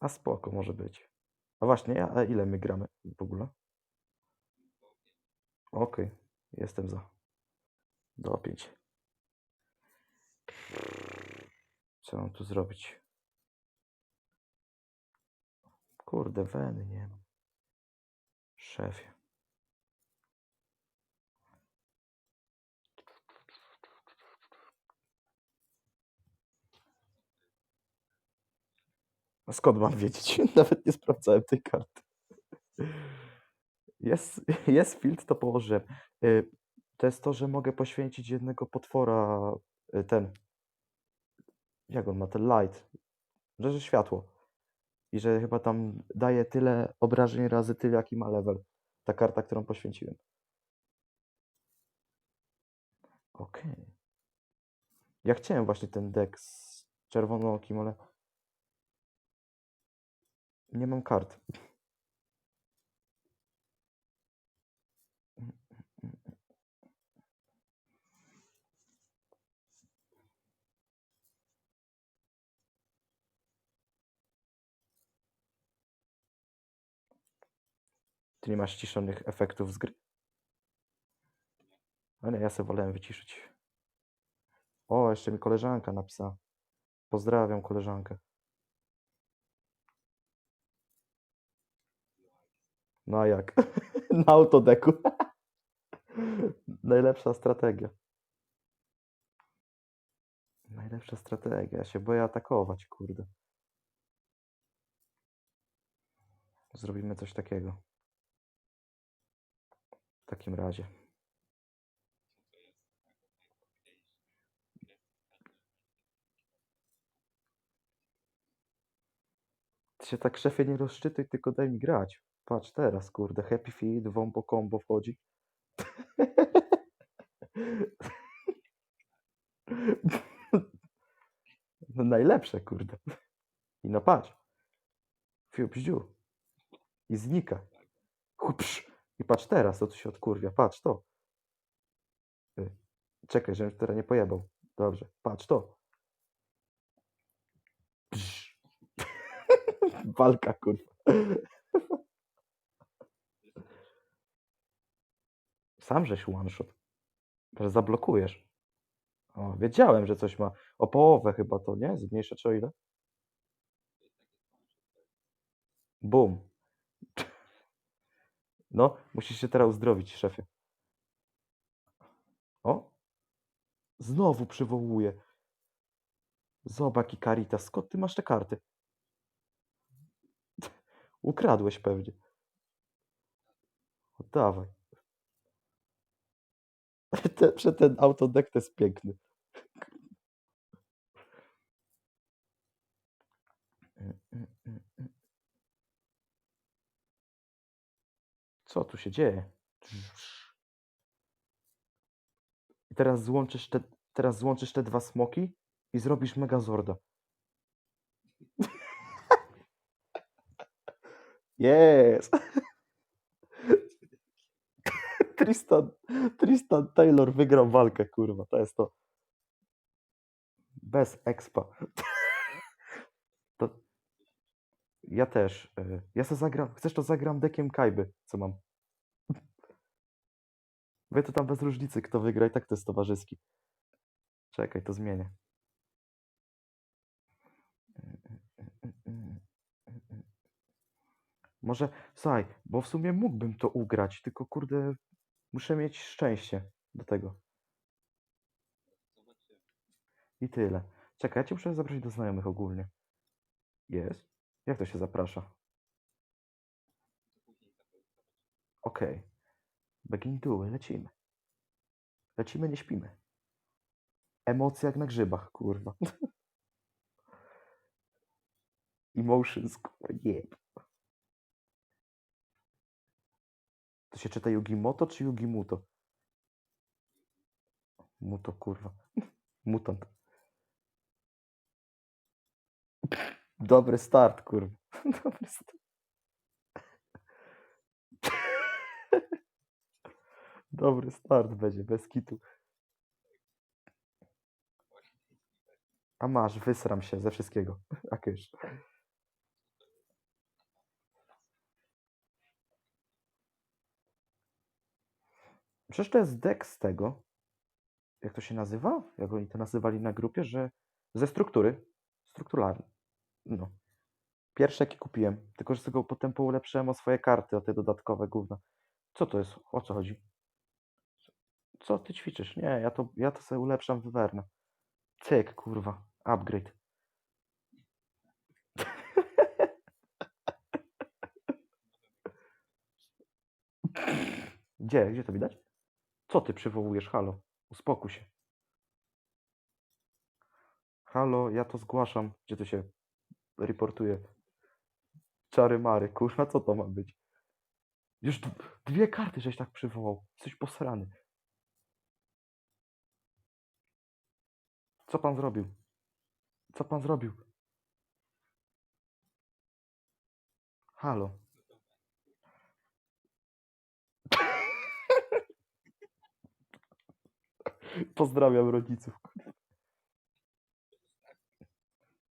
A spoko, może być. A właśnie, a ile my gramy w ogóle? Okej, jestem za. Do 5. Co mam tu zrobić? Kurde, weny nie mam. Szefie. Skąd mam wiedzieć? Nawet nie sprawdzałem tej karty. Jest, jest field, to położyłem. Y, To jest to, że mogę poświęcić jednego potwora, y, ten, jak on ma, ten light, że, że światło. I że chyba tam daje tyle obrażeń razy tyle, jaki ma level. Ta karta, którą poświęciłem. Okej. Ja chciałem właśnie ten deck z czerwonookim, ale nie mam kart. Ty nie masz ciszonych efektów z gry? A ja sobie wolałem wyciszyć. O, jeszcze mi koleżanka napisała. Pozdrawiam koleżankę. No a jak? Na autodeku. Najlepsza strategia. Najlepsza strategia. Ja się boję atakować, kurde. Zrobimy coś takiego. W takim razie. Ty się tak szefie nie rozszczytuj, tylko daj mi grać. Patrz teraz, kurde, Happy Feet, Wombo Combo wchodzi. No najlepsze, kurde. I no patrz. Fiu. I znika. Hupsz. I patrz teraz, to tu się odkurwia. Patrz to. Y, Czekaj, żebym teraz nie pojebał. Dobrze, patrz to. Psz. Walka, kurwa. Sam żeś one shot. Że zablokujesz. O, wiedziałem, że coś ma. O połowę chyba to, nie? Zmniejszę czy o ile? Bum. No, musisz się teraz uzdrowić, szefie. O! Znowu przywołuje. Zobacz i Caritas, skąd ty masz te karty? Ukradłeś pewnie. Oddawaj. Ten, ten autodeck to jest piękny. Co tu się dzieje? I teraz złączysz te, teraz złączysz te dwa smoki i zrobisz Megazorda. Jest! Tristan, Tristan Taylor wygrał walkę, kurwa, to jest to. Bez expa. To ja też. y, Ja se zagram. Chcesz to zagram dekiem Kajby, co mam. Wy to tam bez różnicy, kto wygra i tak to jest towarzyski. Czekaj, to zmienię. Może, słuchaj, bo w sumie mógłbym to ugrać, tylko kurde, muszę mieć szczęście do tego. I tyle. Czekaj, ja cię muszę zaprosić do znajomych ogólnie. Jest? Jak to się zaprasza? Okej. Begin duel, lecimy. Lecimy, nie śpimy. Emocje jak na grzybach, kurwa. Emotions, kurwa, nie. To się czyta Yugimoto czy Yugimuto? Muto, kurwa. Mutant. Dobry start, kurwa. Dobry start. Dobry start będzie, bez kitu. A masz, wysram się ze wszystkiego. Jak już. Przecież to jest deck z tego. Jak to się nazywa? Jak oni to nazywali na grupie, że ze struktury. Strukturalny. No. Pierwszy jaki kupiłem. Tylko, że sobie potem poulepszyłem o swoje karty, o te dodatkowe gówna. Co to jest? O co chodzi? Co ty ćwiczysz? Nie, ja to, ja to sobie ulepszam w Wyverna. Cyk, kurwa. Upgrade. Gdzie? Gdzie to widać? Co ty przywołujesz? Halo, uspokój się. Halo, ja to zgłaszam. Gdzie to się reportuje? Czary mary, kurwa, co to ma być? Już dwie karty żeś tak przywołał. Jesteś posrany. Co pan zrobił? Co pan zrobił? Halo. Pozdrawiam rodziców.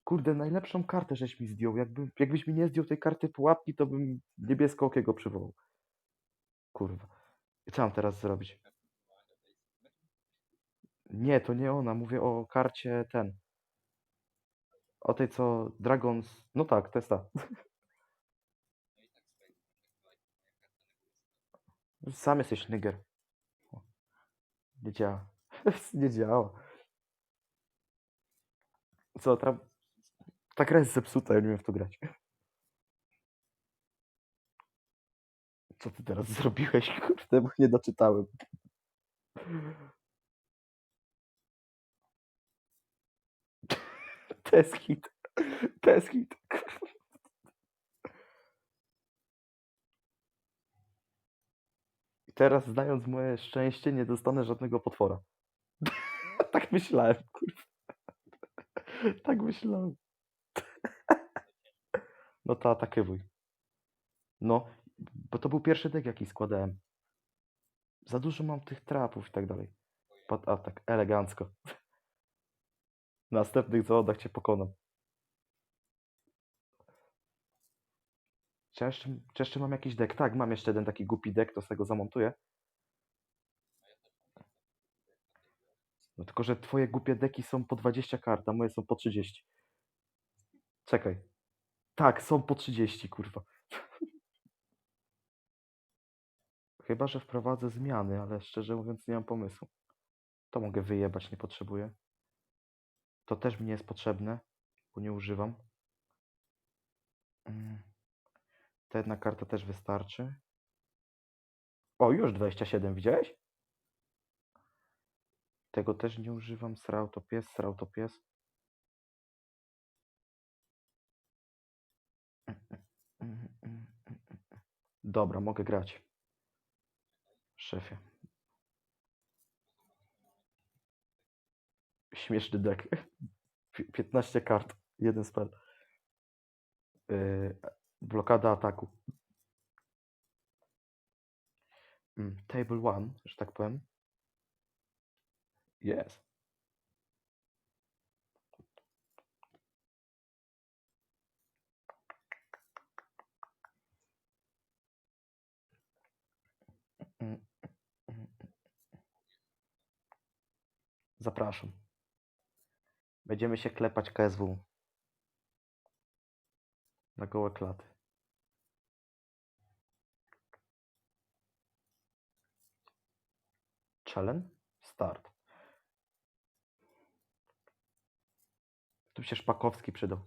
Kurde, najlepszą kartę żeś mi zdjął. Jakby, jakbyś mi nie zdjął tej karty pułapki, to bym niebiesko-okiego przywołał. Kurwa. Co mam teraz zrobić? Nie, to nie ona. Mówię o karcie ten. O tej, co Dragons... No tak, to jest ta. Sam jesteś nyger. O, Nie działa. nie działa. Co, tra... ta gra jest zepsuta, ja nie wiem w to grać. Co ty teraz zrobiłeś? Kurde, bo nie doczytałem. To jest hit. To jest hit. I teraz, znając moje szczęście, nie dostanę żadnego potwora. tak myślałem, kurwa. tak myślałem. no to atakywuj. No, bo to był pierwszy deck, jaki składałem. Za dużo mam tych trapów i tak dalej. Pod atak, elegancko. W następnych zawodach cię pokonam. Czy jeszcze, czy jeszcze mam jakiś deck? Tak, mam jeszcze jeden taki głupi deck, to z tego zamontuję. No tylko, że twoje głupie deki są po 20 kart, a moje są po 30. Czekaj. Tak, są po 30, kurwa. Chyba, że wprowadzę zmiany, ale szczerze mówiąc nie mam pomysłu. To mogę wyjebać, nie potrzebuję. To też mi nie jest potrzebne, bo nie używam. Mm. Ta jedna karta też wystarczy. O, już 27, widziałeś? Tego też nie używam. Srał to pies, srał to pies. Dobra, mogę grać. Szefie. Śmieszny deck. Pi- 15 kart, jeden spell. Yy, blokada ataku. Mm, Table one, że tak powiem. Mm. Zapraszam. Będziemy się klepać KSW. Na gołe klaty. Challenge? Start. Tu się Szpakowski przydał.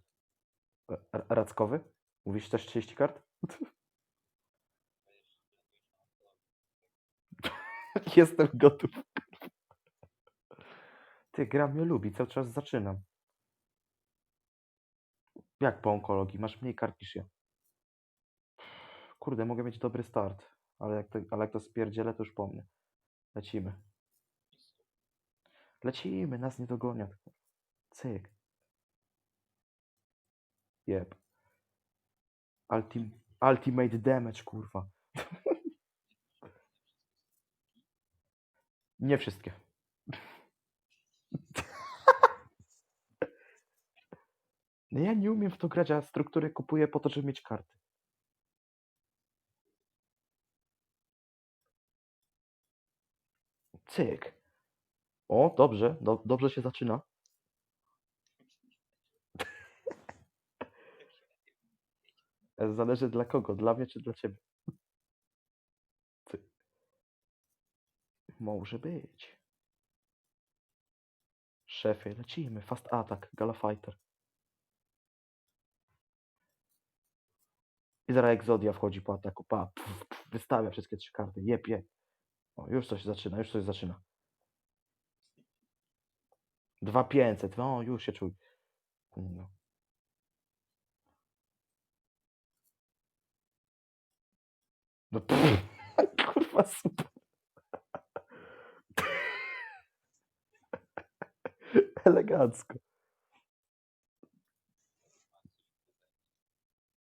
R- Rackowy? Mówisz też 30 kart? Jestem gotów. Ty, gra mnie lubi, cały czas zaczynam. Jak po onkologii? Masz mniej kart niż ja. Kurde, mogę mieć dobry start, ale jak to, ale jak to spierdzielę, to już po mnie. Lecimy. Lecimy, nas nie dogonią. Cyk. Jeb. Ultim, ultimate damage, kurwa. Nie wszystkie. No ja nie umiem w to grać, a strukturę kupuję po to, żeby mieć karty. Cyk. O, dobrze, do, dobrze się zaczyna. Zależy dla kogo, dla mnie czy dla ciebie. Cyk. Może być. Szefie, lecimy. Fast attack, gala fighter. I zaraz Exodia wchodzi po ataku. Pa, pf, pf, wystawia wszystkie trzy karty. Jep. O, już coś zaczyna, już coś zaczyna. 2500, no już się czuj. No. No pff, kurwa super. Elegancko.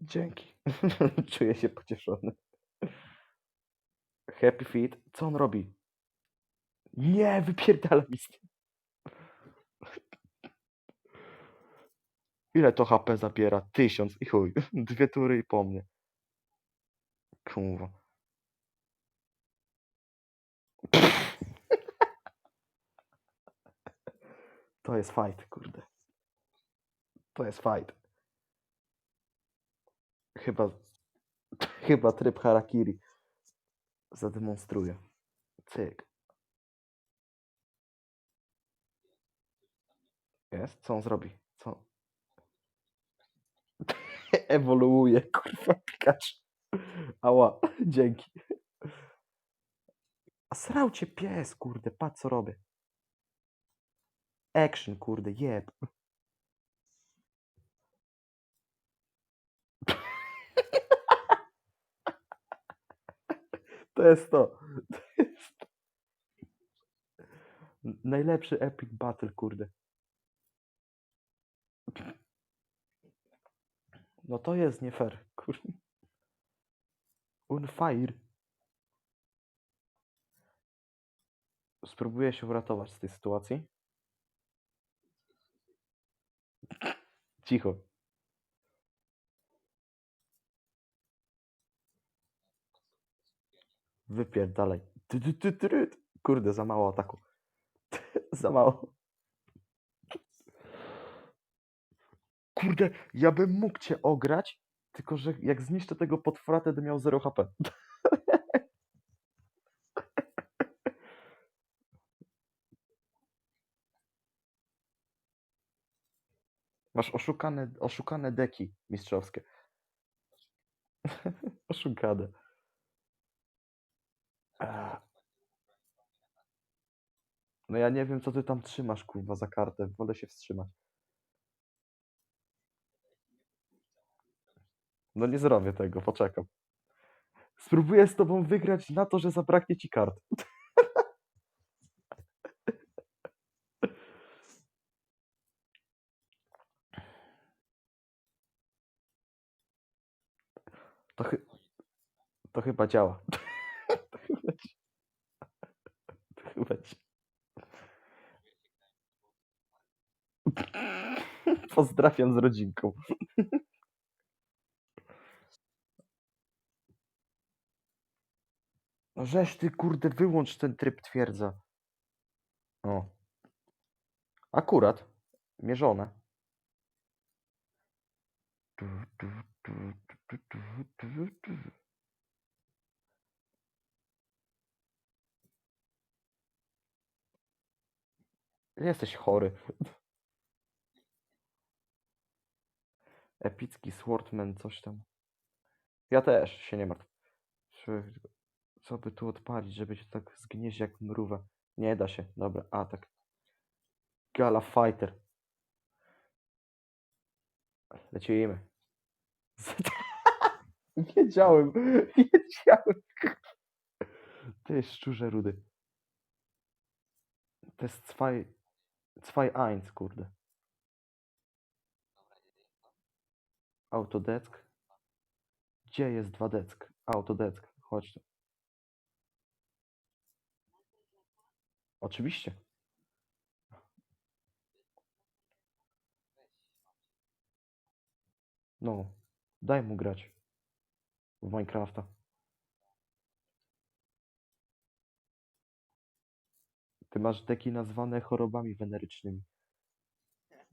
Dzięki. Czuję się pocieszony. Happy Feet. Co on robi? Nie, wypierdala mi. Ile to HP zabiera? Tysiąc i chuj. Dwie tury i po mnie. Kurwa. To jest fight, kurde. To jest fight. Chyba, chyba tryb Harakiri zademonstruje. Cyk. Jest? Co on zrobi? Co? Ewoluuje, kurwa, Pikachu. Ała, dzięki. A srał cię pies, kurde, patrz co robię. Action, kurde, jeb. To jest to. to jest Najlepszy epic battle, kurde. No to jest nie fair, kurde. Unfire. Spróbuję się uratować z tej sytuacji. Cicho. Wypierdalaj. Ty, ty, ty, ty, ty. Kurde, za mało ataku. za mało. Kurde, ja bym mógł cię ograć, tylko że jak zniszczę tego potwora, wtedy miał 0 HP. Masz oszukane, oszukane deki mistrzowskie. oszukane. No ja nie wiem, co ty tam trzymasz, kurwa, za kartę. Wolę się wstrzymać. No nie zrobię tego, poczekam. Spróbuję z tobą wygrać na to, że zabraknie ci kart. To, chy... to chyba działa. to chyba ci... To chyba ci... Pozdrawiam z rodzinką. No żeś ty, kurde, wyłącz ten tryb twierdza. O. Akurat. Mierzone. Tu, tu, tu, Jesteś chory. Epicki Swordman, coś tam. Ja też, się nie martw. Co by tu odpalić, żeby się tak zgnieść jak mrówę? Nie da się. Dobra, atak. Gala Fighter. Lecimy. Wiedziałem, wiedziałem. Ty szczurze rudy. To jest zwei, zwei eins, kurde. Autodesk. Gdzie jest dwa deck? Autodesk. Chodź tu. Oczywiście. No, daj mu grać w Minecrafta. Ty masz deki nazwane chorobami wenerycznymi.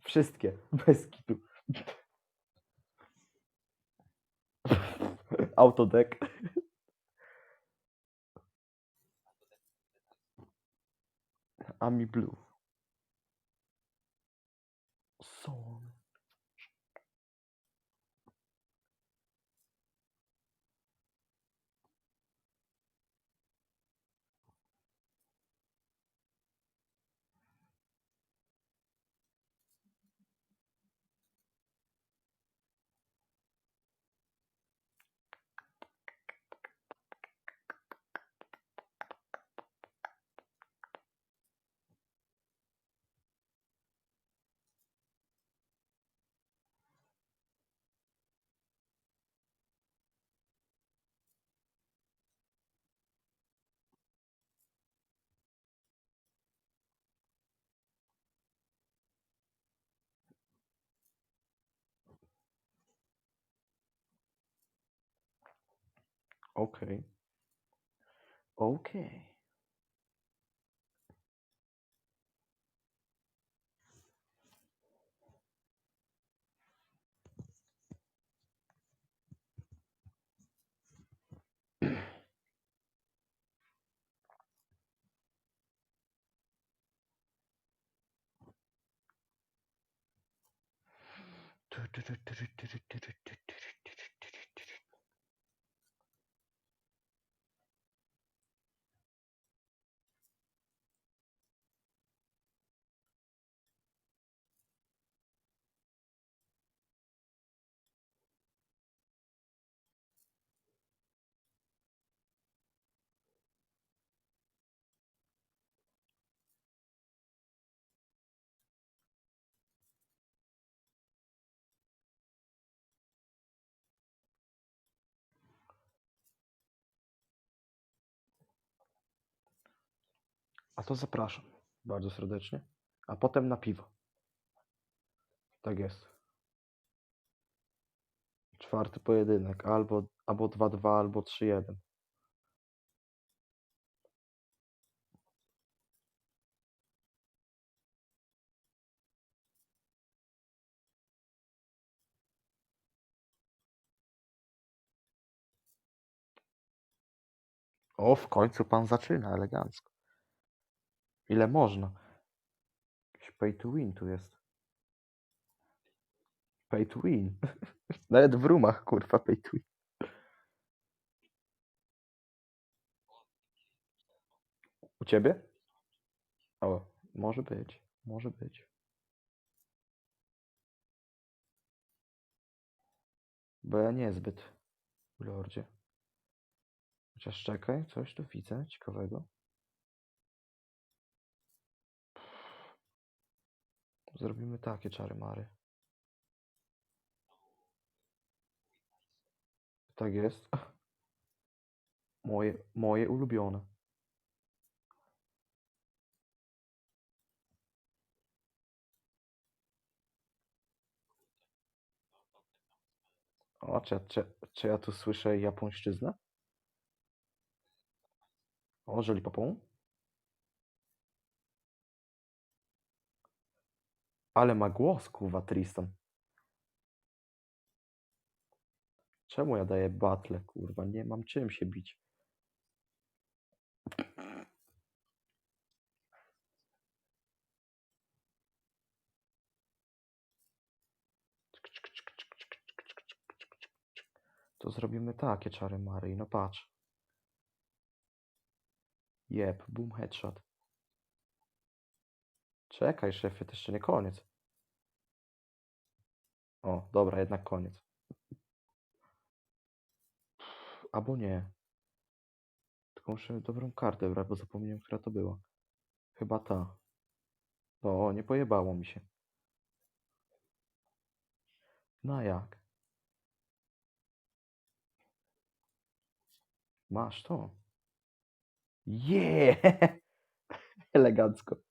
Wszystkie, bez kitu. Autodek. Ami Blue. Son. Okej. Okej. A to zapraszam bardzo serdecznie. A potem na piwo. Tak jest. Czwarty pojedynek. Albo, albo 2-2, albo 3-1. O, w końcu pan zaczyna elegancko. Ile można? Jakiś pay to win tu jest. Pay to win. Nawet w rumach, kurwa, pay to win. U ciebie? O, może być, może być. Bo ja niezbyt, lordzie. Chociaż czekaj, coś tu widzę ciekawego. Zrobimy takie czary mary. Tak jest. Moje, moje ulubione. O, czy, czy, czy ja tu słyszę japońszczyznę? O, żeli Ale ma głos, kurwa, Tristan. Czemu ja daję battle, kurwa? Nie mam czym się bić. To zrobimy takie czary mary. No patrz. Jeb, boom, headshot. Czekaj, szefie, to jeszcze nie koniec. O, dobra, jednak koniec. Albo nie. Tylko muszę dobrą kartę brać, bo zapomniałem, która to była. Chyba ta. O, nie pojebało mi się. No jak? Masz to. Yeah! Elegancko.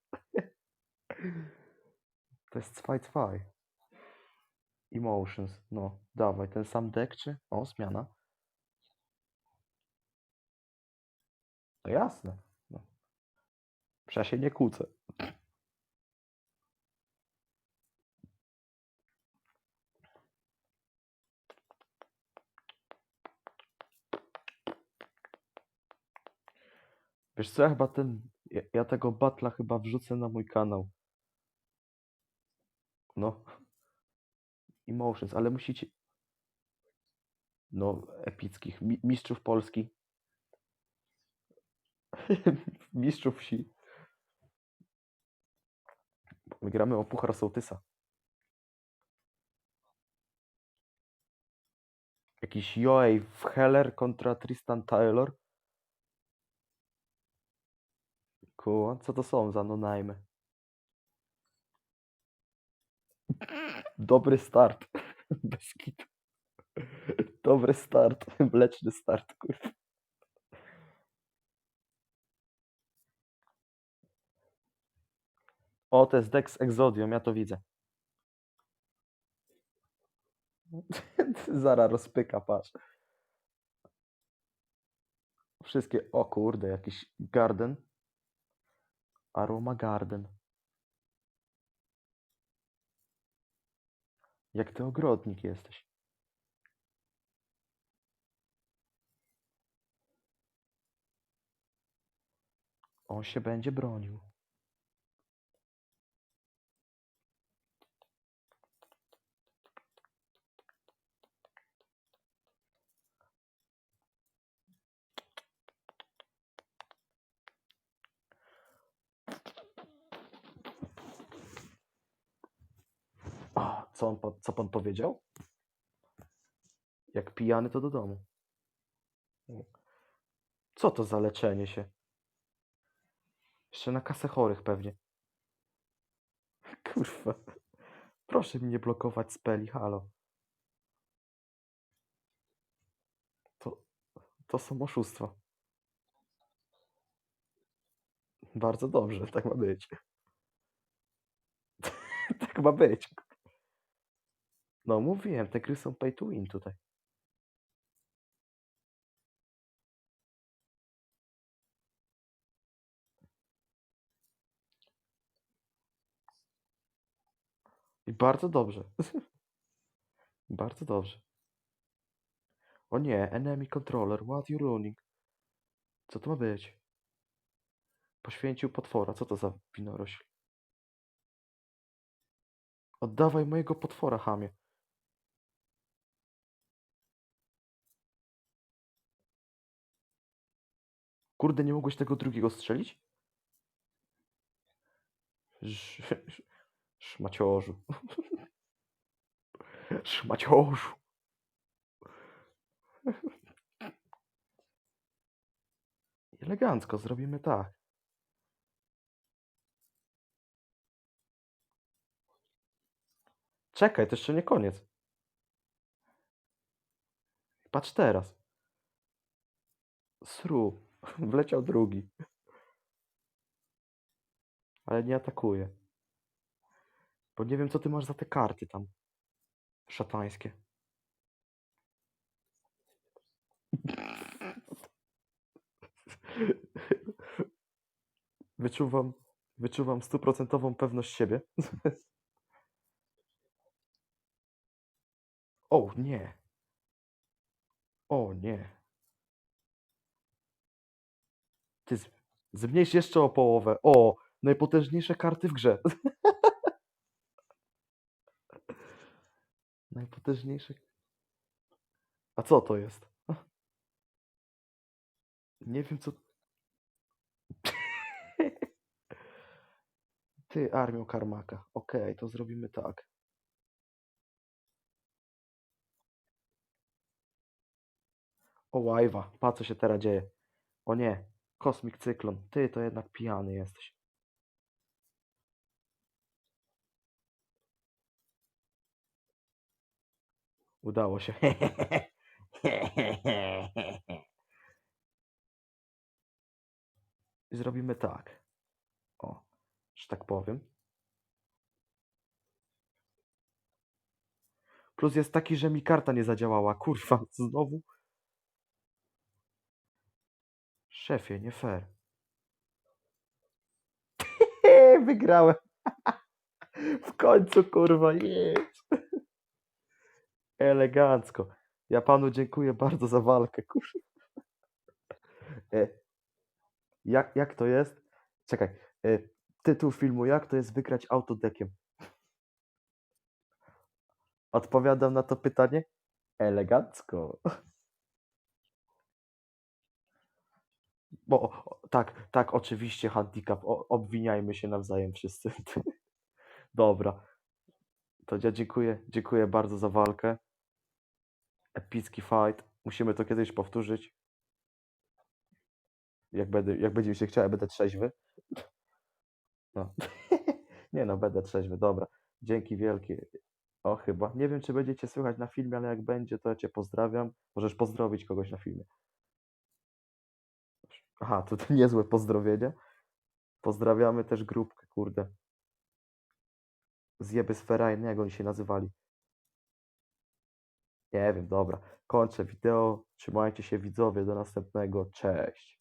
To jest 2-2. Emotions. No, dawaj, ten sam deck czy? O, zmiana. No jasne. No. Ja się nie kłócę. Wiesz co, ja chyba ten, ja, ja tego batla chyba wrzucę na mój kanał. No. Emotions, ale musicie, no, epickich, mi, mistrzów Polski. mistrzów wsi. My gramy o Puchar Sołtysa. Jakiś Joey Heller kontra Tristan Taylor. Kurwa, co to są za no-name? Dobry start. Bez kitu. Dobry start. Mleczny start, kurwa. O, to jest Dex Exodium, ja to widzę. Zara rozpyka, patrz. Wszystkie, o kurde, jakiś garden. Aroma garden. Jak ty ogrodnik jesteś. On się będzie bronił. A, co, on, co pan powiedział? Jak pijany, to do domu. Co to za leczenie się? Jeszcze na kasę chorych pewnie. Kurwa. Proszę mi nie blokować speli, halo. To, to są oszustwa. Bardzo dobrze, tak ma być. tak ma być. No mówiłem, te gry są pay to win tutaj. I bardzo dobrze. bardzo dobrze. O nie, enemy controller, what you running? Co to ma być? Poświęcił potwora, co to za winorośl? Oddawaj mojego potwora, chamie. Kurde, nie mogłeś tego drugiego strzelić? Sz- sz- Szmaciorzu. Szmaciorzu. Elegancko, zrobimy tak. Czekaj, to jeszcze nie koniec. Patrz teraz. Sru. Wleciał drugi. Ale nie atakuje. Bo nie wiem, co ty masz za te karty tam. Szatańskie. Wyczuwam, wyczuwam stuprocentową pewność siebie. O nie. O nie. Ty z- zmniejsz jeszcze o połowę. O, najpotężniejsze karty w grze. Najpotężniejsze. A co to jest? Nie wiem co. Ty, armią Karmaka. Okej, to zrobimy tak. O łajwa, pa co się teraz dzieje. O nie, kosmik cyklon. Ty to jednak pijany jesteś. Udało się. Zrobimy tak. O, że tak powiem. Plus jest taki, że mi karta nie zadziałała. Kurwa, znowu. Szefie, nie fair. wygrałem. W końcu, kurwa, jest. Elegancko. Ja panu dziękuję bardzo za walkę, kurwa. E, jak, jak to jest? Czekaj. E, tytuł filmu, jak to jest wygrać autodekiem? Odpowiadam na to pytanie? Elegancko. Bo tak, tak, oczywiście handicap. Obwiniajmy się nawzajem wszyscy. Dobra. To ja dziękuję, dziękuję bardzo za walkę. Epicki fight. Musimy to kiedyś powtórzyć. Jak, będę, jak będzie mi się chciał, ja będę trzeźwy. No. Nie no, będę trzeźwy, dobra. Dzięki wielkie. O, chyba. Nie wiem, czy będziecie słychać na filmie, ale jak będzie, to ja cię pozdrawiam. Możesz pozdrowić kogoś na filmie. Aha, to niezłe pozdrowienie. Pozdrawiamy też grupkę, kurde. Zjeby z Ferajny, jak oni się nazywali. Nie wiem, dobra. Kończę wideo. Trzymajcie się widzowie, do następnego. Cześć.